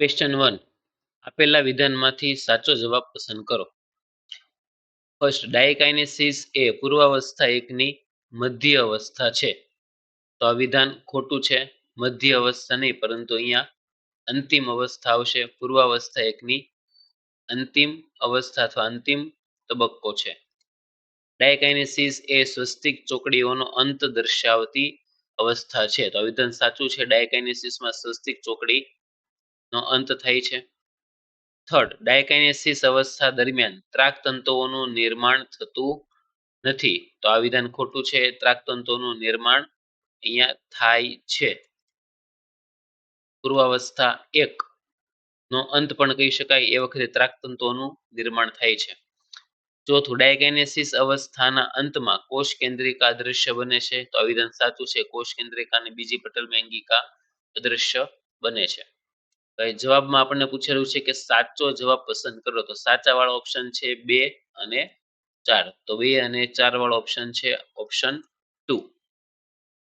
Question one આપેલા વિધાનમાંથી સાચો જવાબ પસંદ કરો. ફર્સ્ટ ડાયકાઇનેસિસ એ પૂર્વાવસ્થા એકની મધ્ય અવસ્થા છે. તો આ વિધાન ખોટું છે. મધ્ય અવસ્થા નહીં, પરંતુ અહીંયા અંતિમ અવસ્થા આવશે. પૂર્વાવસ્થા એકની અંતિમ અવસ્થા અથવા અંતિમ તબક્કો છે. ડાયકાઇનેસિસ એ સ્વસ્તિક ચોકડીઓનો અંત દર્શાવતી અવસ્થા છે. તો આ વિધાન સાચું છે. ડાયકાઇનેસિસમાં સ્વસ્તિક ચોકડી નો અંત થાય છે. થર્ડ ડાયકાઇનેસિસ અવસ્થા દરમિયાન ત્રાકતંતુઓનું નિર્માણ થતું નથી. તો આ વિધાન ખોટું છે. ત્રાકતંતુઓનું નિર્માણ અહીંયા થાય છે. પૂર્વાવસ્થા એક, નો અંત પણ કહી શકાય. એ વખતે ત્રાકતંતુઓનું નિર્માણ થાય છે. ચોથું, ડાયકાઇનેસિસ અવસ્થાના અંતમાં કોષ કેન્દ્રિકા દ્રશ્ય બને છે. તો આ વિધાન સાચું છે. કોષ કેન્દ્રિકા અને બીજી પટલ મેંગિકા અદૃશ્ય બને છે. જવાબમાં આપણને પૂછેલું છે કે સાચો જવાબ પસંદ કરો. તો સાચા વાળો ઓપ્શન છે બે અને ચાર. તો બે અને ચાર વાળો ઓપ્શન છે ઓપ્શન ટુ